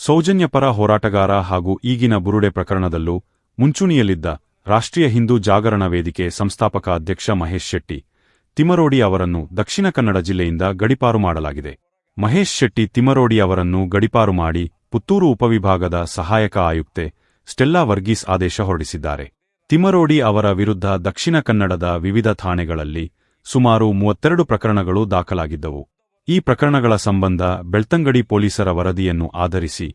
ಸೌಜನ್ಯಪರ ಹೋರಾಟಗಾರ ಹಾಗೂ ಈಗಿನ ಬುರುಡೆ ಪ್ರಕರಣದಲ್ಲೂ ಮುಂಚೂಣಿಯಲ್ಲಿದ್ದ ರಾಷ್ಟ್ರೀಯ ಹಿಂದೂ ಜಾಗರಣ ವೇದಿಕೆ ಸಂಸ್ಥಾಪಕ ಅಧ್ಯಕ್ಷ ಮಹೇಶ್ ಶೆಟ್ಟಿ ತಿಮರೋಡಿ ಅವರನ್ನು ದಕ್ಷಿಣ ಕನ್ನಡ ಜಿಲ್ಲೆಯಿಂದ ಗಡಿಪಾರು ಮಾಡಲಾಗಿದೆ. ಮಹೇಶ್ ಶೆಟ್ಟಿ ತಿಮರೋಡಿ ಅವರನ್ನು ಗಡಿಪಾರು ಮಾಡಿ ಪುತ್ತೂರು ಉಪವಿಭಾಗದ ಸಹಾಯಕ ಆಯುಕ್ತೆ ಸ್ಟೆಲ್ಲಾ ವರ್ಗೀಸ್ ಆದೇಶ ಹೊರಡಿಸಿದ್ದಾರೆ. ತಿಮರೋಡಿ ಅವರ ವಿರುದ್ಧ ದಕ್ಷಿಣ ಕನ್ನಡದ ವಿವಿಧ ಠಾಣೆಗಳಲ್ಲಿ ಸುಮಾರು ಮೂವತ್ತೆರಡು ಪ್ರಕರಣಗಳು ದಾಖಲಾಗಿದ್ದವು. ಈ ಪ್ರಕರಣಗಳ ಸಂಬಂಧ ಬೆಳ್ತಂಗಡಿ ಪೊಲೀಸರ ವರದಿಯನ್ನು ಆಧರಿಸಿ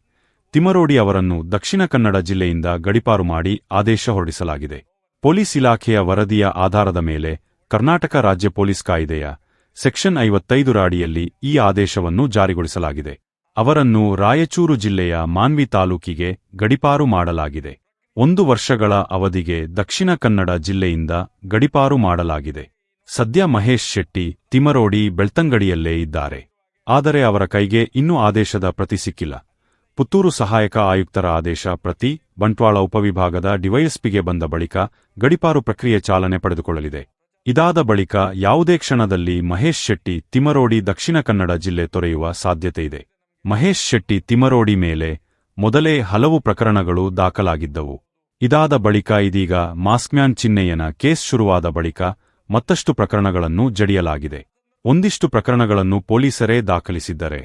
ತಿಮರೋಡಿ ಅವರನ್ನು ದಕ್ಷಿಣ ಕನ್ನಡ ಜಿಲ್ಲೆಯಿಂದ ಗಡಿಪಾರು ಮಾಡಿ ಆದೇಶ ಹೊರಡಿಸಲಾಗಿದೆ. ಪೊಲೀಸ್ ಇಲಾಖೆಯ ವರದಿಯ ಆಧಾರದ ಮೇಲೆ ಕರ್ನಾಟಕ ರಾಜ್ಯ ಪೊಲೀಸ್ ಕಾಯ್ದೆಯ ಸೆಕ್ಷನ್ ಐವತ್ತೈದು ರಾಡಿಯಲ್ಲಿ ಈ ಆದೇಶವನ್ನು ಜಾರಿಗೊಳಿಸಲಾಗಿದೆ. ಅವರನ್ನು ರಾಯಚೂರು ಜಿಲ್ಲೆಯ ಮಾನ್ವಿ ತಾಲೂಕಿಗೆ ಗಡಿಪಾರು ಮಾಡಲಾಗಿದೆ. ಒಂದು ವರ್ಷಗಳ ಅವಧಿಗೆ ದಕ್ಷಿಣ ಕನ್ನಡ ಜಿಲ್ಲೆಯಿಂದ ಗಡಿಪಾರು ಮಾಡಲಾಗಿದೆ. ಸದ್ಯ ಮಹೇಶ್ ಶೆಟ್ಟಿ ತಿಮರೋಡಿ ಬೆಳ್ತಂಗಡಿಯಲ್ಲೇ ಇದ್ದಾರೆ. ಆದರೆ ಅವರ ಕೈಗೆ ಇನ್ನೂ ಆದೇಶದ ಪ್ರತಿ ಸಿಕ್ಕಿಲ್ಲ. ಪುತ್ತೂರು ಸಹಾಯಕ ಆಯುಕ್ತರ ಆದೇಶ ಪ್ರತಿ ಬಂಟ್ವಾಳ ಉಪವಿಭಾಗದ ಡಿವೈಎಸ್ಪಿಗೆ ಬಂದ ಬಳಿಕ ಗಡಿಪಾರು ಪ್ರಕ್ರಿಯೆ ಚಾಲನೆ ಪಡೆದುಕೊಳ್ಳಲಿದೆ. ಇದಾದ ಬಳಿಕ ಯಾವುದೇ ಕ್ಷಣದಲ್ಲಿ ಮಹೇಶ್ ಶೆಟ್ಟಿ ತಿಮರೋಡಿ ದಕ್ಷಿಣ ಕನ್ನಡ ಜಿಲ್ಲೆ ತೊರೆಯುವ ಸಾಧ್ಯತೆಯಿದೆ ಮಹೇಶ್ ಶೆಟ್ಟಿ ತಿಮರೋಡಿ ಮೇಲೆ ಮೊದಲೇ ಹಲವು ಪ್ರಕರಣಗಳು ದಾಖಲಾಗಿದ್ದವು. ಇದಾದ ಬಳಿಕ ಇದೀಗ ಮಾಸ್ಕ್ಮ್ಯಾನ್ ಚಿನ್ನಯ್ಯನ ಕೇಸ್ ಶುರುವಾದ ಬಳಿಕ ಮತ್ತಷ್ಟು ಪ್ರಕರಣಗಳನ್ನು ಜಡಿಯಲಾಗಿದೆ. ಒಂದಿಷ್ಟು ಪ್ರಕರಣಗಳನ್ನು ಪೊಲೀಸರೇ ದಾಖಲಿಸಿದ್ದರೆ,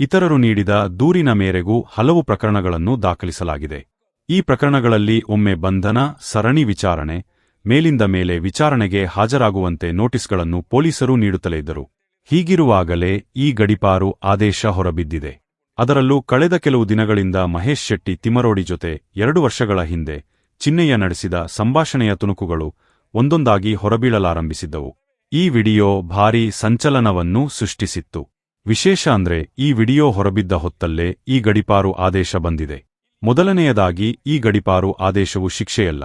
ಇತರರು ನೀಡಿದ ದೂರಿನ ಮೇರೆಗೂ ಹಲವು ಪ್ರಕರಣಗಳನ್ನು ದಾಖಲಿಸಲಾಗಿದೆ. ಈ ಪ್ರಕರಣಗಳಲ್ಲಿ ಒಮ್ಮೆ ಬಂಧನ, ಸರಣಿ ವಿಚಾರಣೆ, ಮೇಲಿಂದ ಮೇಲೆ ವಿಚಾರಣೆಗೆ ಹಾಜರಾಗುವಂತೆ ನೋಟಿಸ್ಗಳನ್ನು ಪೊಲೀಸರು ನೀಡುತ್ತಲೇ ಇದ್ದರು. ಹೀಗಿರುವಾಗಲೇ ಈ ಗಡಿಪಾರು ಆದೇಶ ಹೊರಬಿದ್ದಿದೆ. ಅದರಲ್ಲೂ ಕಳೆದ ಕೆಲವು ದಿನಗಳಿಂದ ಮಹೇಶ್ ಶೆಟ್ಟಿ ತಿಮರೋಡಿ ಜೊತೆ ಎರಡು ವರ್ಷಗಳ ಹಿಂದೆ ಚಿನ್ನಯ್ಯ ನಡೆಸಿದ ಸಂಭಾಷಣೆಯ ತುಣುಕುಗಳು ಒಂದೊಂದಾಗಿ ಹೊರಬೀಳಲಾರಂಭಿಸಿದ್ದವು. ಈ ವಿಡಿಯೋ ಭಾರೀ ಸಂಚಲನವನ್ನು ಸೃಷ್ಟಿಸಿತ್ತು. ವಿಶೇಷ ಅಂದ್ರೆ, ಈ ವಿಡಿಯೋ ಹೊರಬಿದ್ದ ಹೊತ್ತಲ್ಲೇ ಈ ಗಡಿಪಾರು ಆದೇಶ ಬಂದಿದೆ. ಮೊದಲನೆಯದಾಗಿ, ಈ ಗಡಿಪಾರು ಆದೇಶವು ಶಿಕ್ಷೆಯಲ್ಲ.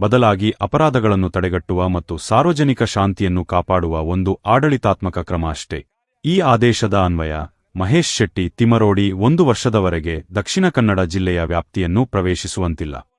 ಬದಲಾಗಿ ಅಪರಾಧಗಳನ್ನು ತಡೆಗಟ್ಟುವ ಮತ್ತು ಸಾರ್ವಜನಿಕ ಶಾಂತಿಯನ್ನು ಕಾಪಾಡುವ ಒಂದು ಆಡಳಿತಾತ್ಮಕ ಕ್ರಮ ಅಷ್ಟೇ. ಈ ಆದೇಶದ ಅನ್ವಯ, ಮಹೇಶ್ ಶೆಟ್ಟಿ ತಿಮರೋಡಿ ಒಂದು ವರ್ಷದವರೆಗೆ ದಕ್ಷಿಣ ಕನ್ನಡ ಜಿಲ್ಲೆಯ ವ್ಯಾಪ್ತಿಯನ್ನು ಪ್ರವೇಶಿಸುವಂತಿಲ್ಲ.